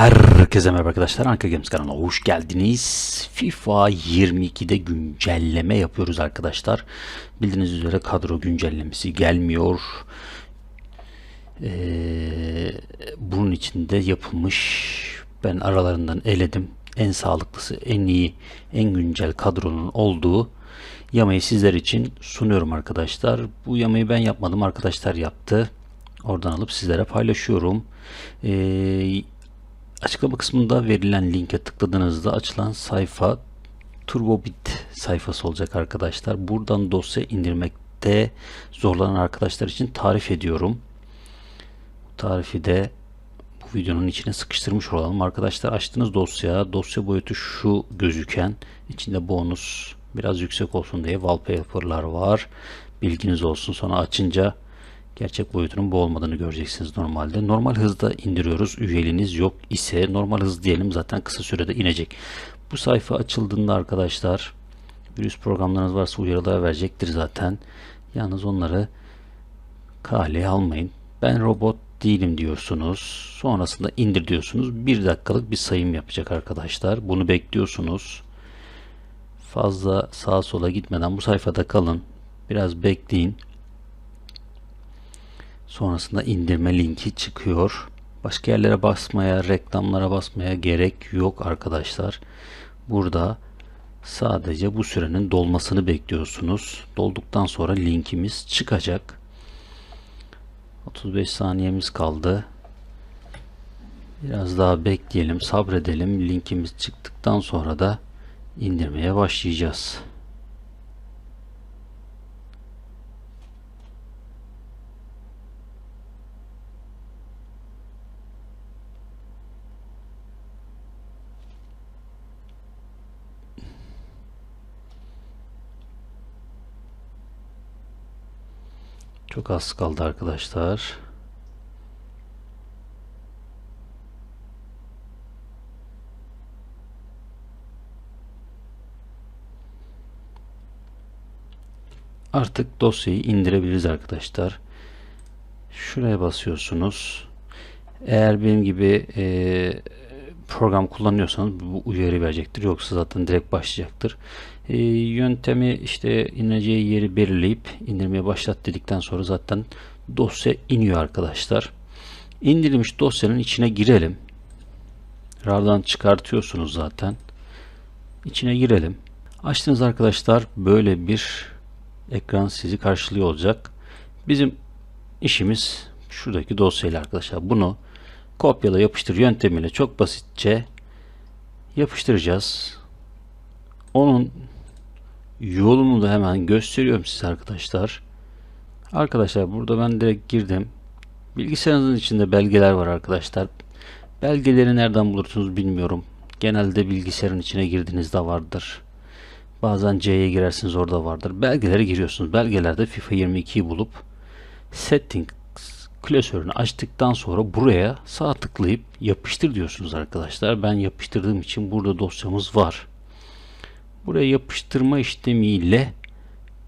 Herkese merhaba arkadaşlar. Anka Games kanalına hoş geldiniz. FIFA 22'de güncelleme yapıyoruz arkadaşlar. Bildiğiniz üzere kadro güncellemesi gelmiyor. Ee, bunun için de yapılmış. Ben aralarından eledim. En sağlıklısı, en iyi, en güncel kadronun olduğu yamayı sizler için sunuyorum arkadaşlar. Bu yamayı ben yapmadım. Arkadaşlar yaptı. Oradan alıp sizlere paylaşıyorum. Ee, Açıklama kısmında verilen linke tıkladığınızda açılan sayfa TurboBit sayfası olacak arkadaşlar. Buradan dosya indirmekte zorlanan arkadaşlar için tarif ediyorum. Bu tarifi de bu videonun içine sıkıştırmış olalım. Arkadaşlar açtığınız dosya, dosya boyutu şu gözüken, içinde bonus biraz yüksek olsun diye wallpaper'lar var. Bilginiz olsun. Sonra açınca gerçek boyutunun bu olmadığını göreceksiniz normalde. Normal hızda indiriyoruz. Üyeliğiniz yok ise normal hız diyelim zaten kısa sürede inecek. Bu sayfa açıldığında arkadaşlar virüs programlarınız varsa uyarılar verecektir zaten. Yalnız onları kaleye almayın. Ben robot değilim diyorsunuz. Sonrasında indir diyorsunuz. Bir dakikalık bir sayım yapacak arkadaşlar. Bunu bekliyorsunuz. Fazla sağa sola gitmeden bu sayfada kalın. Biraz bekleyin. Sonrasında indirme linki çıkıyor. Başka yerlere basmaya, reklamlara basmaya gerek yok arkadaşlar. Burada sadece bu sürenin dolmasını bekliyorsunuz. Dolduktan sonra linkimiz çıkacak. 35 saniyemiz kaldı. Biraz daha bekleyelim, sabredelim. Linkimiz çıktıktan sonra da indirmeye başlayacağız. Çok az kaldı arkadaşlar. Artık dosyayı indirebiliriz arkadaşlar. Şuraya basıyorsunuz. Eğer benim gibi e, program kullanıyorsanız bu uyarı verecektir. Yoksa zaten direkt başlayacaktır. E, yöntemi işte ineceği yeri belirleyip indirmeye başlat dedikten sonra zaten dosya iniyor arkadaşlar. İndirilmiş dosyanın içine girelim. RAR'dan çıkartıyorsunuz zaten. İçine girelim. Açtığınız arkadaşlar böyle bir ekran sizi karşılıyor olacak. Bizim işimiz şuradaki dosyayla arkadaşlar. Bunu kopyala yapıştır yöntemiyle çok basitçe yapıştıracağız. Onun yolunu da hemen gösteriyorum size arkadaşlar. Arkadaşlar burada ben direkt girdim. Bilgisayarınızın içinde belgeler var arkadaşlar. Belgeleri nereden bulursunuz bilmiyorum. Genelde bilgisayarın içine girdiğinizde vardır. Bazen C'ye girersiniz orada vardır. Belgelere giriyorsunuz. Belgelerde FIFA 22'yi bulup Settings klasörünü açtıktan sonra buraya sağ tıklayıp yapıştır diyorsunuz arkadaşlar. Ben yapıştırdığım için burada dosyamız var. Buraya yapıştırma işlemiyle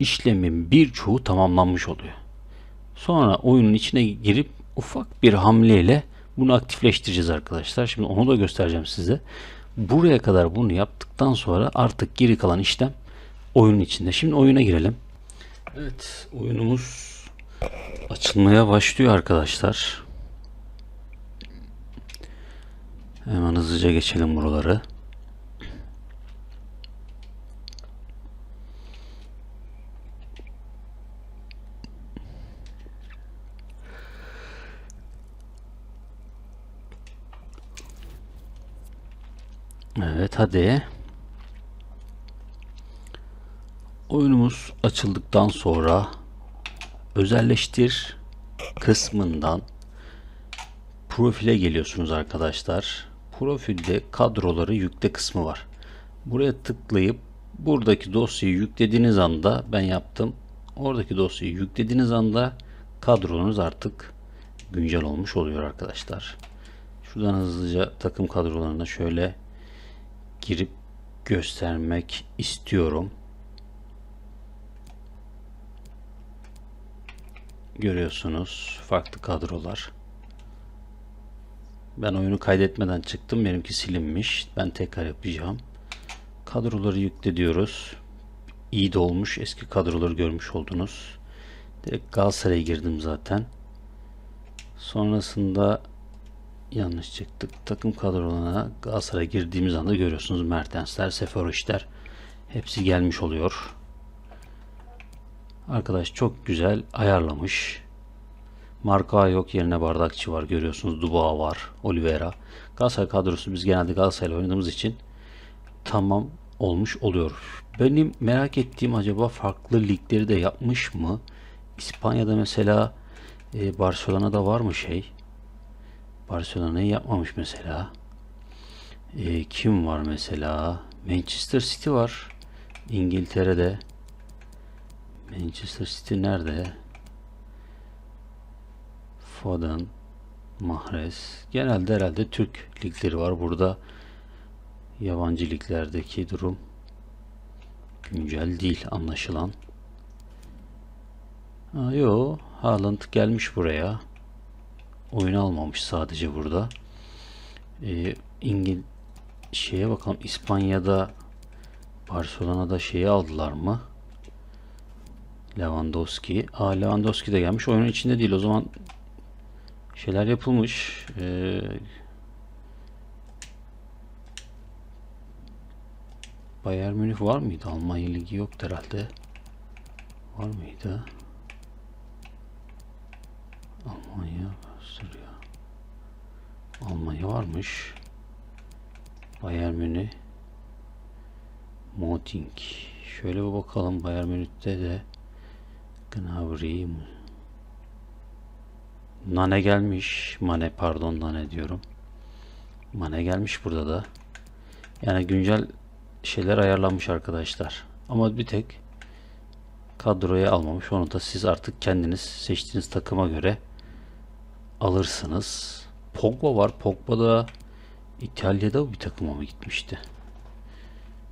işlemin birçoğu tamamlanmış oluyor. Sonra oyunun içine girip ufak bir hamleyle bunu aktifleştireceğiz arkadaşlar. Şimdi onu da göstereceğim size. Buraya kadar bunu yaptıktan sonra artık geri kalan işlem oyunun içinde. Şimdi oyuna girelim. Evet oyunumuz açılmaya başlıyor arkadaşlar. Hemen hızlıca geçelim buraları. Evet hadi. Oyunumuz açıldıktan sonra özelleştir kısmından profile geliyorsunuz arkadaşlar. Profilde kadroları yükle kısmı var. Buraya tıklayıp buradaki dosyayı yüklediğiniz anda ben yaptım. Oradaki dosyayı yüklediğiniz anda kadronuz artık güncel olmuş oluyor arkadaşlar. Şuradan hızlıca takım kadrolarına şöyle girip göstermek istiyorum. Görüyorsunuz farklı kadrolar. Ben oyunu kaydetmeden çıktım. Benimki silinmiş. Ben tekrar yapacağım. Kadroları yükle diyoruz. İyi de olmuş. Eski kadroları görmüş oldunuz. Direkt Galatasaray'a girdim zaten. Sonrasında yanlış çıktık. Takım kadrolarına Galatasaray'a girdiğimiz anda görüyorsunuz Mertensler, Seferoviçler hepsi gelmiş oluyor. Arkadaş çok güzel ayarlamış. Marka yok yerine bardakçı var görüyorsunuz. Dubois var. Oliveira. Galatasaray kadrosu biz genelde Galatasaray'la oynadığımız için tamam olmuş oluyor. Benim merak ettiğim acaba farklı ligleri de yapmış mı? İspanya'da mesela e, Barcelona'da var mı şey? Barcelona'yı yapmamış mesela. E, kim var mesela? Manchester City var. İngiltere'de. Manchester City nerede? Foden, Mahrez. Genelde herhalde Türk ligleri var. Burada yabancı liglerdeki durum güncel değil anlaşılan. Ha, yo, Haaland gelmiş buraya. Oyun almamış sadece burada. Ee, İngil şeye bakalım İspanya'da Barcelona'da şeyi aldılar mı? Lewandowski. Aa Lewandowski de gelmiş. Oyunun içinde değil. O zaman şeyler yapılmış. Ee, Bayern Münih var mıydı? Almanya Ligi yoktu herhalde. Var mıydı? Almanya Avusturya. Almanya varmış. Bayern Münih. Moting. Şöyle bir bakalım Bayern Münih'te de Gnabry Nane gelmiş. Mane pardon Nane diyorum. Mane gelmiş burada da. Yani güncel şeyler ayarlanmış arkadaşlar. Ama bir tek kadroya almamış. Onu da siz artık kendiniz seçtiğiniz takıma göre alırsınız. Pogba var. Pogba da İtalya'da bir takıma mı gitmişti?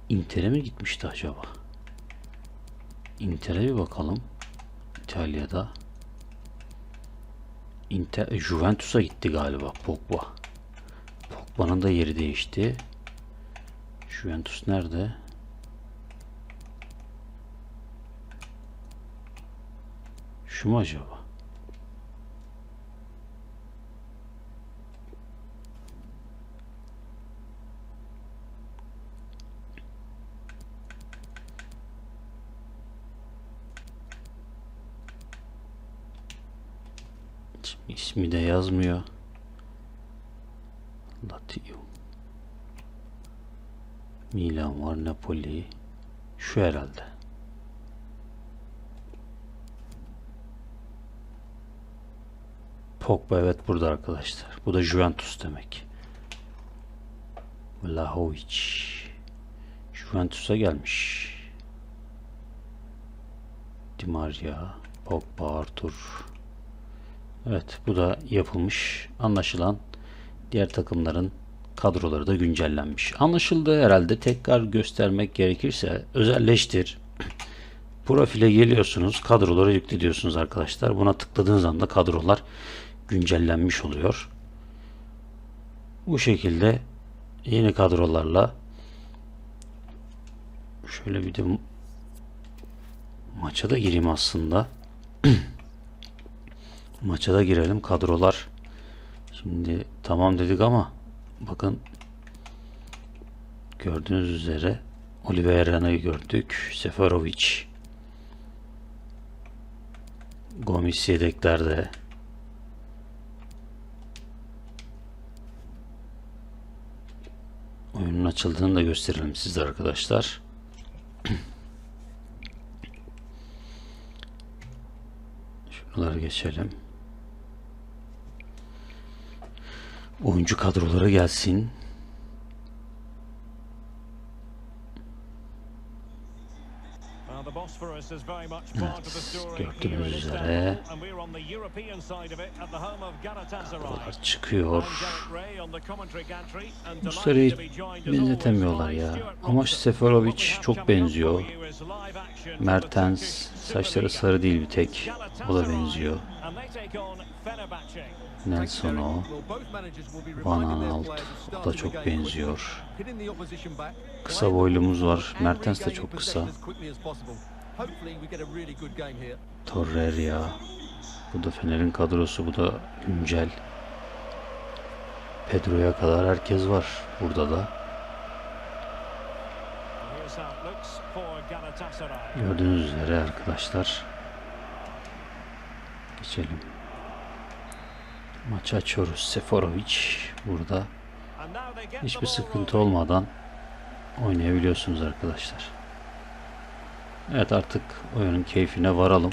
Inter'e mi gitmişti acaba? Inter'e bir bakalım. İtalya'da. Inter, e, Juventus'a gitti galiba Pogba. Pogba'nın da yeri değişti. Juventus nerede? Şu mu acaba? Şimdi ismi de yazmıyor. Lazio. Milan var, Napoli. Şu herhalde. Pogba evet burada arkadaşlar. Bu da Juventus demek. Vlahovic. Juventus'a gelmiş. Di Maria, Pogba, Arthur. Evet bu da yapılmış. Anlaşılan diğer takımların kadroları da güncellenmiş. Anlaşıldı herhalde tekrar göstermek gerekirse özelleştir. Profile geliyorsunuz. Kadroları yüklediyorsunuz arkadaşlar. Buna tıkladığınız anda kadrolar güncellenmiş oluyor. Bu şekilde yeni kadrolarla şöyle bir de maça da gireyim aslında. maça da girelim. Kadrolar şimdi tamam dedik ama bakın gördüğünüz üzere Oliveira'yı gördük. Seferovic Gomis yedeklerde oyunun açıldığını da gösterelim sizde arkadaşlar. Şuraları geçelim. Oyuncu kadroları gelsin. Evet, gördüğünüz üzere kadrolar çıkıyor. Muslera'yı benzetemiyorlar ya. Ama Seferovic çok benziyor. Mertens saçları sarı değil bir tek. O da benziyor. Nelson o. Van Aanholt. O da çok benziyor. Kısa boylumuz var. Mertens de çok kısa. Torreira. Bu da Fener'in kadrosu. Bu da güncel. Pedro'ya kadar herkes var burada da. Gördüğünüz üzere arkadaşlar. Geçelim. Maçı açıyoruz. Seferovic burada. Hiçbir sıkıntı olmadan oynayabiliyorsunuz arkadaşlar. Evet artık oyunun keyfine varalım.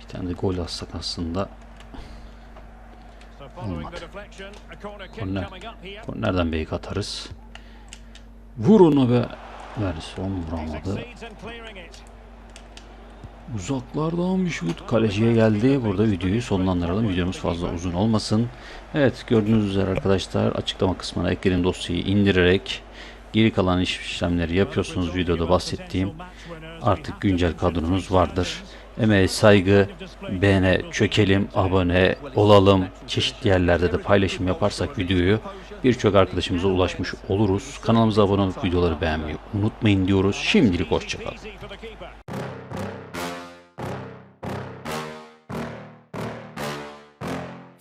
Bir tane de gol atsak aslında. Olmadı. Korner. Kornerden beyik atarız. Vur onu be. Verson vuramadı. Uzaklardan bir şut kaleciye geldi. Burada videoyu sonlandıralım. Videomuz fazla uzun olmasın. Evet gördüğünüz üzere arkadaşlar açıklama kısmına eklediğim dosyayı indirerek geri kalan iş işlemleri yapıyorsunuz. Videoda bahsettiğim artık güncel kadronuz vardır. Emeğe saygı, beğene çökelim, abone olalım. Çeşitli yerlerde de paylaşım yaparsak videoyu birçok arkadaşımıza ulaşmış oluruz. Kanalımıza abone olup videoları beğenmeyi unutmayın diyoruz. Şimdilik hoşçakalın.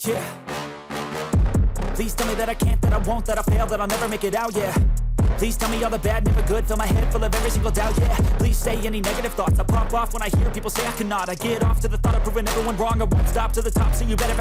Yeah. Please tell me that I can't, that I won't, that I fail, that I'll never make it out, yeah. Please tell me all the bad, never good, fill my head full of every single doubt, yeah. Please say any negative thoughts, I pop off when I hear people say I cannot. I get off to the thought of proving everyone wrong, I won't stop to the top, so you better